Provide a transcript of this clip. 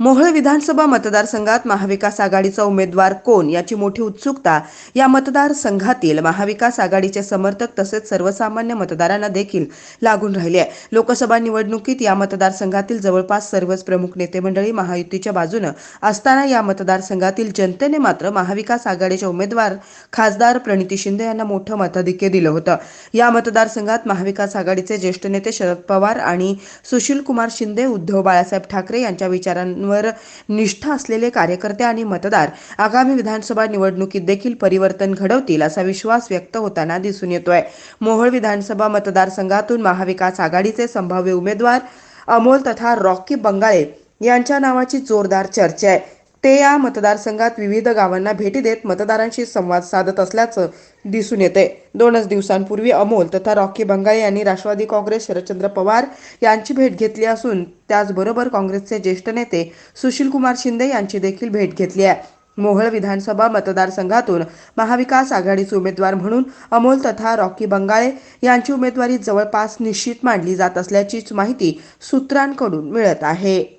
मोहोळ विधानसभा मतदारसंघात महाविकास आघाडीचा उमेदवार कोण याची मोठी उत्सुकता या मतदारसंघातील महाविकास आघाडीचे समर्थक तसेच सर्वसामान्य मतदारांना देखील लागून राहिले आहे. लोकसभा निवडणुकीत या मतदारसंघातील जवळपास सर्वच प्रमुख नेते मंडळी महायुतीच्या बाजूनं असताना या मतदारसंघातील जनतेने मात्र महाविकास आघाडीचे उमेदवार खासदार प्रणिती शिंदे यांना मोठं मताधिक्य दिलं होतं. या मतदारसंघात महाविकास आघाडीचे ज्येष्ठ नेते शरद पवार आणि सुशील कुमार शिंदे उद्धव बाळासाहेब ठाकरे यांच्या विचारांवर निष्ठा असलेले कार्यकर्ते आणि मतदार आगामी विधानसभा निवडणुकीत देखील परिवर्तन घडवतील असा विश्वास व्यक्त होताना दिसून येतोय. मोहोळ विधानसभा मतदारसंघातून महाविकास आघाडीचे संभाव्य उमेदवार अमोल तथा रॉकी बंगाळे यांच्या नावाची जोरदार चर्चा आहे. ते या मतदारसंघात विविध गावांना भेटी देत मतदारांशी संवाद साधत असल्याचं दिसून येते दोनच दिवसांपूर्वी अमोल तथा रॉकी बंगाळे यांनी राष्ट्रवादी काँग्रेस शरदचंद्र पवार यांची भेट घेतली असून त्याचबरोबर काँग्रेसचे ज्येष्ठ नेते सुशील कुमार शिंदे यांची देखील भेट घेतली आहे. मोहळ विधानसभा मतदारसंघातून महाविकास आघाडीचे उमेदवार म्हणून अमोल तथा रॉकी बंगाळे यांची उमेदवारी जवळपास निश्चित मांडली जात असल्याचीच माहिती सूत्रांकडून मिळत आहे.